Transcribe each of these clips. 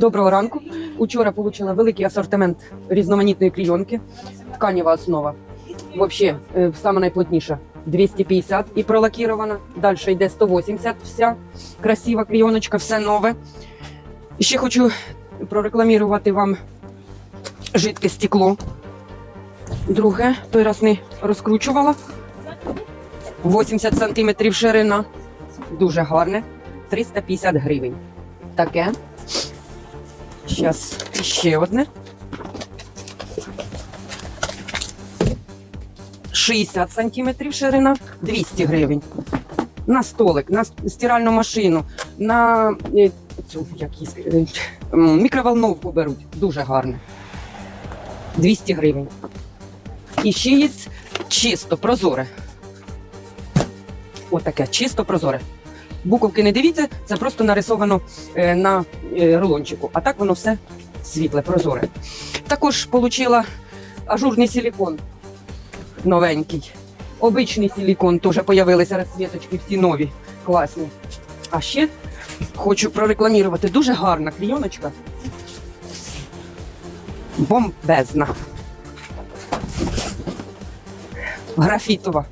Доброго ранку. Учора отримала великий асортимент різноманітної клійонки. Тканєва основа. Взагалі, е, саме найплотніша 250 і пролакірована. Далі йде 180 вся красива клійоночка, все нове. Ще хочу прорекламувати вам жидке стекло. Друге, той раз не розкручувала. 80 сантиметрів ширина. Дуже гарне. 350 гривень. Таке. Зараз ще одне. 60 сантиметрів ширина, 200 гривень. На столик, на стиральну машину, на е, цю як її е, мікроволновку беруть. Дуже гарне. 200 гривень. І ще є чисто прозоре. Отаке, чисто прозоре. Буковки не дивіться, це просто нарисовано е, на е, рулончику. А так воно все світле, прозоре. Також отримала ажурний силікон новенький. Обичний силікон теж з'явилися розцвіточки, всі нові, класні. А ще хочу прорекламувати дуже гарна клійоночка. Бомбезна. Графітова.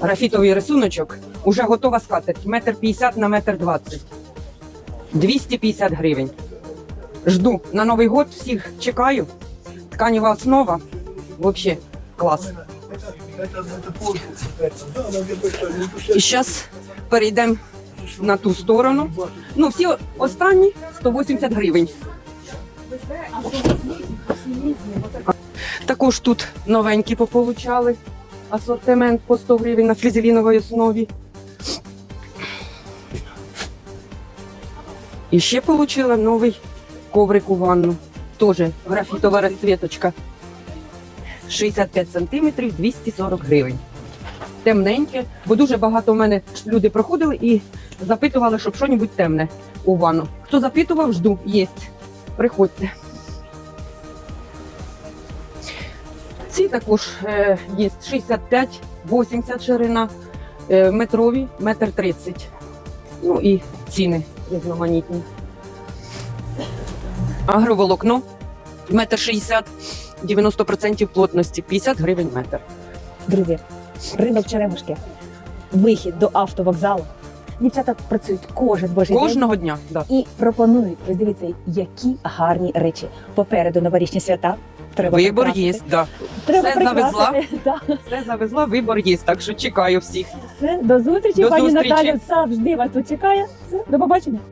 Графітовий рисуночок. Уже готова скатерть. Метр п'ятдесят на метр двадцять. 250 гривень. Жду на Новий год, всіх чекаю. Тканева основа. Вообще клас. І зараз перейдемо на ту сторону. Ну, всі останні 180 гривень. Також тут новенькі пополучали. Асортимент по 100 гривень на флізеліновій основі. І ще отримала новий коврик у ванну. Теж графітова розцвіточка. 65 сантиметрів, 240 гривень. Темненьке, бо дуже багато в мене люди проходили і запитували, щоб щось темне у ванну. Хто запитував, жду, є. Приходьте. Ці також е, є 65-80 ширина, е, метрові, метр 30. Ну і ціни різноманітні. Агроволокно, метр 60, 90% плотності, 50 гривень метр. Друзі, ринок черемушки, вихід до автовокзалу. Дівчата працюють кожен божий день Кожного дня. Да. і пропонують. Ось дивіться, які гарні речі. Попереду новорічні свята. Треба Вибор прикрасити. є, да. Треба Все завезла? Да. Все завезла, вибор є, так що чекаю всіх. Все, до зустрічі, До пані зустрічі. Наталя. Завжди вас тут чекає. Все, до побачення.